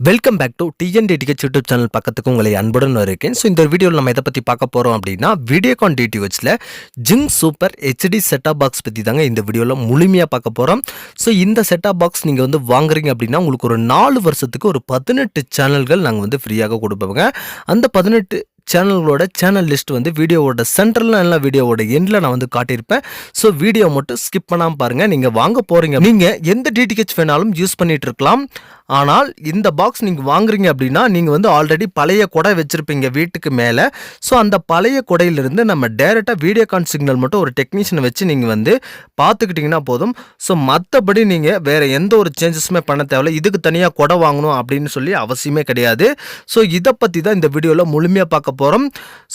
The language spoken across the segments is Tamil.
Welcome back to TN DTH YouTube channel பக்கத்துக்கு உங்களை அன்புடன் இருக்கேன் ஸோ இந்த வீடியோவில் நம்ம எதை பற்றி பார்க்க போகிறோம் அப்படின்னா வீடியோகான் டிடிஹெச்சில் ஜிங் சூப்பர் ஹெச்டி செட்டாப் பாக்ஸ் பற்றி தாங்க இந்த வீடியோவில் முழுமையாக பார்க்க போகிறோம் ஸோ இந்த செட்டாப் பாக்ஸ் நீங்கள் வந்து வாங்குறீங்க அப்படின்னா உங்களுக்கு ஒரு நாலு வருஷத்துக்கு ஒரு பதினெட்டு சேனல்கள் நாங்கள் வந்து ஃப்ரீயாக கொடுப்போங்க. அந்த பதினெட்டு சேனல்களோட சேனல் லிஸ்ட் வந்து வீடியோவோட சென்டரில் எல்லாம் வீடியோவோட எண்டில் நான் வந்து காட்டியிருப்பேன். ஸோ வீடியோ மட்டும் ஸ்கிப் பண்ணாமல் பாருங்கள் நீங்கள் வாங்க போகிறீங்க நீங்கள் எந்த டிடிஹெச் வேணாலும் யூஸ் பண்ணிகிட்டு இருக்கலாம். ஆனால் இந்த பாக்ஸ் நீங்கள் வாங்குறீங்க அப்படின்னா நீங்கள் வந்து ஆல்ரெடி பழைய கொடை வச்சுருப்பீங்க வீட்டுக்கு மேலே. ஸோ அந்த பழைய கொடையிலிருந்து நம்ம டேரெக்டாக வீடியோகான் சிக்னல் மட்டும் ஒரு டெக்னீஷியனை வச்சு நீங்கள் வந்து பார்த்துக்கிட்டிங்கன்னா போதும். ஸோ மற்றபடி நீங்கள் வேறு எந்த ஒரு சேஞ்சஸுமே பண்ண தேவையில்ல. இதுக்கு தனியாக கொடை வாங்கணும் அப்படின்னு சொல்லி அவசியமே கிடையாது. ஸோ இதை பற்றி தான் இந்த வீடியோவில் முழுமையாக பார்க்க போகிறோம்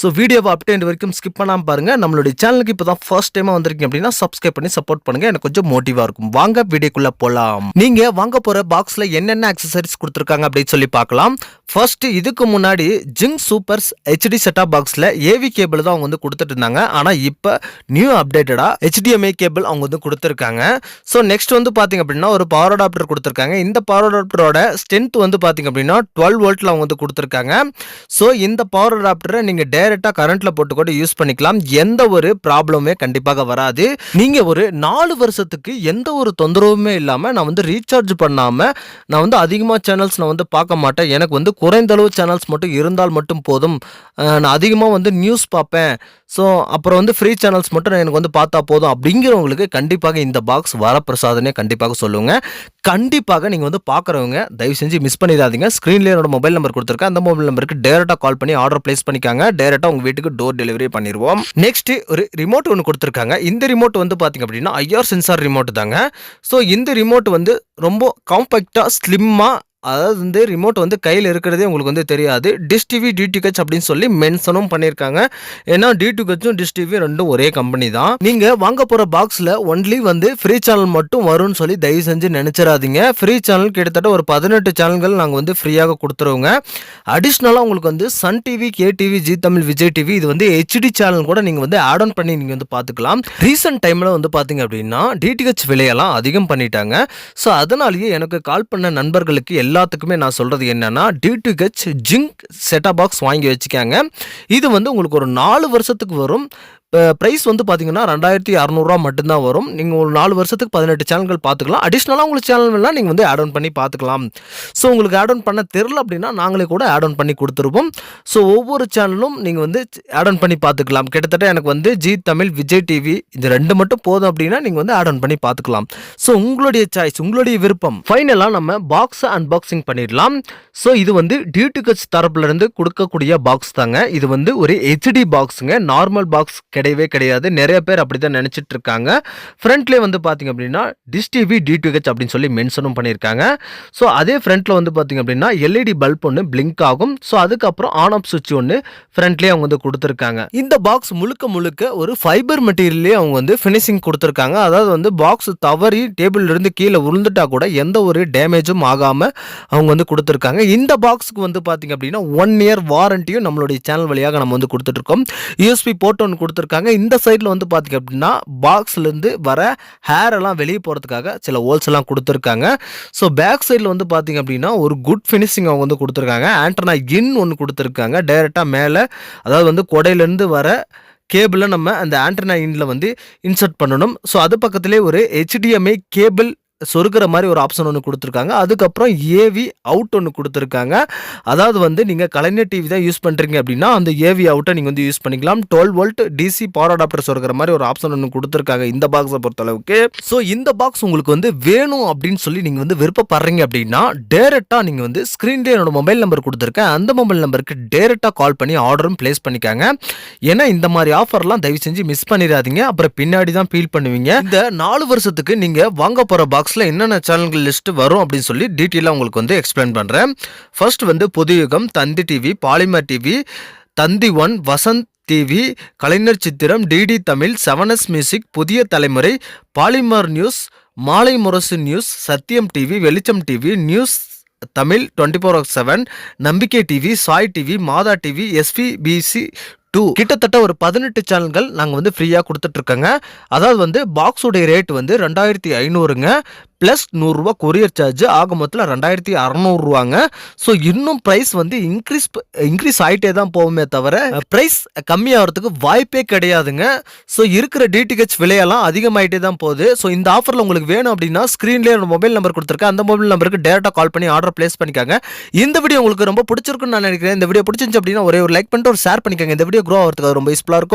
ஸோ வீடியோவை அப்டேட் வரைக்கும் ஸ்கிப் பண்ணாமல் பாருங்கள் நம்மளுடைய சேனலுக்கு இப்போ தான் ஃபர்ஸ்ட் டைமாக வந்திருக்கீங்க அப்படின்னா சப்ஸ்கிரைப் பண்ணி சப்போர்ட் பண்ணுங்கள் எனக்கு கொஞ்சம் மோட்டிவாக இருக்கும். வாங்க வீடியோக்குள்ளே போகலாம் நீங்கள் வாங்க போகிற பாக்ஸில் என்னென்ன அக்சசரிஸ் கொடுத்துருக்காங்க அப்படின்னு சொல்லி பார்க்கலாம். ஃபர்ஸ்ட் இதுக்கு முன்னாடி Zing supers HD set top பாக்ஸில் ஏவி கேபிள் தான் அவங்க வந்து கொடுத்துட்டு இருந்தாங்க. ஆனால் இப்போ நியூ அப்டேட்டடாக ஹெச்டிஎம்ஐ கேபிள் அவங்க வந்து கொடுத்துருக்காங்க. ஸோ நெக்ஸ்ட் வந்து பார்த்தீங்க அப்படின்னா ஒரு பவர் அடாப்டர் கொடுத்துருக்காங்க. இந்த பவர் அடாப்டரோட ஸ்ட்ரென்த் வந்து பார்த்தீங்க அப்படின்னா டுவெல் வோல்ட்டில் அவங்க வந்து கொடுத்துருக்காங்க. ஸோ இந்த பவர் அடாப்டரை நீங்கள் டைரெக்டாக கரண்ட்டில் போட்டு கூட யூஸ் பண்ணிக்கலாம். எந்த ஒரு ப்ராப்ளமே கண்டிப்பாக வராது. நீங்கள் ஒரு நாலு வருஷத்துக்கு எந்த ஒரு தொந்தரவுமே இல்லாமல் நான் வந்து ரீசார்ஜ் பண்ணாமல் நான் வந்து அதிகமாக சேனல்ஸ் நான் வந்து பார்க்க மாட்டேன். எனக்கு வந்து குறைந்த அளவு சேனல்ஸ் மட்டும் இருந்தால் மட்டும் போதும். நான் அதிகமாக வந்து நியூஸ் பார்ப்பேன். ஸோ அப்புறம் வந்து ஃப்ரீ சேனல்ஸ் மட்டும் எனக்கு வந்து பார்த்தா போதும். அப்படிங்கிறவங்களுக்கு கண்டிப்பாக இந்த பாக்ஸ் வரப்பிரசாதனே கண்டிப்பாக சொல்லுங்கள் கண்டிப்பாக நீங்கள் வந்து பார்க்குறவங்க தயவு செஞ்சு மிஸ் பண்ணிடாதீங்க. ஸ்க்ரீன்லேயே என்னோட மொபைல் நம்பர் கொடுத்துருக்கேன். அந்த மொபைல் நம்பருக்கு டேரெக்டாக கால் பண்ணி ஆர்டர் ப்ளேஸ் பண்ணிக்காங்க. டேரெக்டாக உங்கள் வீட்டுக்கு டோர் டெலிவரி பண்ணிடுவோம் நெக்ஸ்ட்டு ஒரு ரிமோட் ஒன்று கொடுத்துருக்காங்க. இந்த ரிமோட் வந்து பார்த்தீங்க அப்படின்னா ஐஆர் சென்சார் ரிமோட் தாங்க. ஸோ இந்த ரிமோட் வந்து ரொம்ப காம்பேக்டாக ഇമ്മ அதாவது வந்து ரிமோட் வந்து கையில் இருக்கிறதே உங்களுக்கு வந்து தெரியாது. டிஷ் டிவி டிடிஹெச் அப்படின்னு சொல்லி மென்ஷனும் பண்ணியிருக்காங்க. ஏன்னா டிடிஹெச்சும் டிஷ் டிவி ரெண்டும் ஒரே கம்பெனி தான். நீங்கள் வாங்க போகிற பாக்ஸில் ஒன்லி வந்து ஃப்ரீ சேனல் மட்டும் வரும்னு சொல்லி தயவு செஞ்சு நினச்சிடாதீங்க ஃப்ரீ சேனல் கிட்டத்தட்ட ஒரு பதினெட்டு சேனல்கள் நாங்கள் வந்து ஃப்ரீயாக கொடுத்துருவோங்க. அடிஷ்னலாக உங்களுக்கு வந்து Sun TV K TV Zee Tamil Vijay TV இது வந்து ஹெச்டி சேனல் கூட நீங்கள் வந்து ஆட் ஆன் பண்ணி நீங்கள் வந்து பார்த்துக்கலாம் ரீசெண்ட் டைமில் வந்து பார்த்தீங்க அப்படின்னா டிடிஹெச் விலையெல்லாம் அதிகம் பண்ணிட்டாங்க. ஸோ அதனாலேயே எனக்கு கால் பண்ண நண்பர்களுக்கு எல்லாத்துக்குமே நான் சொல்கிறது என்னன்னா டிடிஹெச் ஜிங்க் செட்டா பாக்ஸ் வாங்கி வச்சுக்காங்க. இது வந்து உங்களுக்கு ஒரு நாலு வருஷத்துக்கு வரும். ப்ரைஸ் வந்து பார்த்தீங்கன்னா ரெண்டாயிரத்தி அறநூறுவா மட்டும்தான் வரும். நீங்கள் ஒரு நாலு வருஷத்துக்கு பதினெட்டு சேனல்கள் பார்த்துக்கலாம் அடிஷ்னலாக உங்களுக்கு சேனல்கள்லாம் நீங்கள் வந்து ஆட் ஆன் பண்ணி பார்த்துக்கலாம் ஸோ உங்களுக்கு ஆட் ஆன் பண்ண தெரில அப்படின்னா நாங்களே கூட ஆட் ஆன் பண்ணி கொடுத்துருவோம். ஸோ ஒவ்வொரு சேனலும் நீங்கள் வந்து ஆட் ஆன் பண்ணி பார்த்துக்கலாம் கிட்டத்தட்ட எனக்கு வந்து ஜி தமிழ் விஜய் டிவி இது ரெண்டு மட்டும் போதும் அப்படின்னா நீங்கள் வந்து ஆட் ஆன் பண்ணி பார்த்துக்கலாம் ஸோ உங்களுடைய சாய்ஸ் உங்களுடைய விருப்பம். ஃபைனலாக நம்ம பாக்ஸை அன்பாக்சிங் பண்ணிடலாம். ஸோ இது வந்து டியூட்டிகட்ஸ் தரப்புலேருந்து கொடுக்கக்கூடிய பாக்ஸ் தாங்க. இது வந்து ஒரு ஹெச்டி பாக்ஸுங்க நார்மல் பாக்ஸ் கிடையவே கிடையாது. நிறைய பேர் அப்படி தான் நினச்சிட்டு இருக்காங்க ஃப்ரண்ட்லேயே வந்து பார்த்தீங்க அப்படின்னா டிஷ் டிவி டிடிஹெச் அப்படின்னு சொல்லி மென்ஷனும் பண்ணியிருக்காங்க. ஸோ அதே ஃப்ரண்ட்டில் வந்து பார்த்தீங்க அப்படின்னா எல்இடி பல்ப் ஒன்று பிளிங்க் ஆகும். ஸோ அதுக்கப்புறம் ஆன் ஆஃப் சுவிட்ச் ஒன்று ஃப்ரண்ட்லேயே அவங்க வந்து கொடுத்துருக்காங்க. இந்த பாக்ஸ் முழுக்க முழுக்க ஒரு ஃபைபர் மெட்டீரியல்லே அவங்க வந்து ஃபினிஷிங் கொடுத்துருக்காங்க. அதாவது வந்து பாக்ஸ் தவறி டேபிள்லேருந்து கீழே விழுந்துட்டா கூட எந்த ஒரு டேமேஜும் ஆகாமல் அவங்க வந்து கொடுத்துருக்காங்க. இந்த பாக்ஸுக்கு வந்து பார்த்தீங்க அப்படின்னா ஒன் இயர் வாரண்டியும் நம்மளுடைய சேனல் வழியாக நம்ம வந்து கொடுத்துட்ருக்கோம். யூஎஸ்பி போர்ட் ஒன்று கொடுத்துருக்காங்க. இந்த சைடில் வந்து பார்த்திங்க அப்படின்னா பாக்ஸ்லேருந்து வர ஹேர் எல்லாம் வெளியே போகிறதுக்காக சில ஹோல்ஸ் எல்லாம் கொடுத்துருக்காங்க. ஸோ பேக் சைடில் வந்து பார்த்தீங்க அப்படின்னா ஒரு குட் ஃபினிஷிங் அவங்க வந்து கொடுத்துருக்காங்க. ஆண்டனா இன் ஒன்று கொடுத்துருக்காங்க. டைரெக்டாக மேலே அதாவது வந்து கொடையிலேருந்து வர கேபிளை நம்ம அந்த ஆண்டனா இன்ல வந்து இன்சர்ட் பண்ணணும். ஸோ அது பக்கத்துலேயே ஒரு ஹெச்டிஎம்ஐ கேபிள் சொருக்கிற மாதிரி ஒரு ஆப்ஷன் ஒன்று கொடுத்துருக்காங்க. அதுக்கப்புறம் ஏவி அவுட் ஒன்று கொடுத்துருக்காங்க. அதாவது வந்து நீங்கள் கலைஞர் டிவி தான் யூஸ் பண்ணுறீங்க அப்படின்னா அந்த ஏவி அவுட்டை நீங்கள் வந்து யூஸ் பண்ணிக்கலாம். Twelve volt DC power adapter சொருக்கிற மாதிரி ஒரு ஆப்ஷன் ஒன்று கொடுத்துருக்காங்க இந்த பாக்ஸை பொறுத்தளவுக்கு. ஸோ இந்த பாக்ஸ் உங்களுக்கு வந்து வேணும் அப்படின்னு சொல்லி நீங்கள் வந்து விருப்பப்படுறீங்க அப்படின்னா டேரெக்டாக நீங்கள் வந்து ஸ்க்ரீன்லேயே என்னோட மொபைல் நம்பர் கொடுத்துருக்கேன். அந்த மொபைல் நம்பருக்கு டேரெக்டாக கால் பண்ணி ஆர்டரும் ப்ளேஸ் பண்ணிக்காங்க. ஏன்னா இந்த மாதிரி ஆஃபர்லாம் தயவு செஞ்சு மிஸ் பண்ணிடாதீங்க. அப்புறம் பின்னாடி தான் ஃபீல் பண்ணுவீங்க. இந்த நாலு வருஷத்துக்கு நீங்கள் வாங்க போகிற பாக்ஸ் பாக்ஸில் என்னென்ன சேனல்கள் லிஸ்ட் வரும் அப்படின்னு சொல்லி டீட்டெயிலாக உங்களுக்கு வந்து எக்ஸ்பிளைன் பண்ணுறேன் ஃபர்ஸ்ட் வந்து Puthuyugam Thanthi TV Polimer TV Thanthi one Vasanth TV Kalaignar Chithiram DD Tamil செவனஸ் music புதிய Thalaimurai Polimer news Malai Murasu news Sathiyam TV Velicham TV news Tamil twenty four seven Nambikkai TV Sai TV Matha TV SPBC two கிட்டத்தட்ட ஒரு பதினெட்டு சேனல்கள் நாங்கள் வந்து ஃப்ரீயாக கொடுத்துட்ருக்கோங்க அதாவது வந்து பாக்ஸுடைய ரேட் வந்து ரெண்டாயிரத்தி ஐநூறுங்க. ப்ளஸ் நூறுரூவா கொரியர் சார்ஜ் ஆக மொத்தத்தில் ரெண்டாயிரத்தி அறநூறுவாங்க ஸோ இன்னும் ப்ரைஸ் வந்து இன்க்ரீஸ் இன்க்ரீஸ் ஆகிட்டே தான் போகுமே தவிர ப்ரைஸ் கம்மியாகிறதுக்கு வாய்ப்பே கிடையாதுங்க. ஸோ இருக்கிற டிடிஹெச் விலையெல்லாம் அதிகமாகிட்டே தான் போகுது. ஸோ இந்த ஆஃபரில் உங்களுக்கு வேணும் அப்படின்னா ஸ்க்ரீன்லேயே ஒரு மொபைல் நம்பர் கொடுத்துருக்கேன். அந்த மொபைல் நம்பருக்கு டேரெக்டாக கால் பண்ணி ஆர்டர் ப்ளேஸ் பண்ணிக்காங்க. இந்த வீடியோ உங்களுக்கு ரொம்ப பிடிச்சிருக்குன்னு நான் நினைக்கிறேன். இந்த வீடியோ பிடிச்சிருந்துச்சு அப்படின்னா ஒரே ஒரு லைக் பண்ணிட்டு ஒரு ஷேர் பண்ணிக்கோங்க. இந்த வீடியோ க்ரோ ஆகிறதுக்கு அது ரொம்ப யூஸ்ஃபுல்லாக இருக்கும்.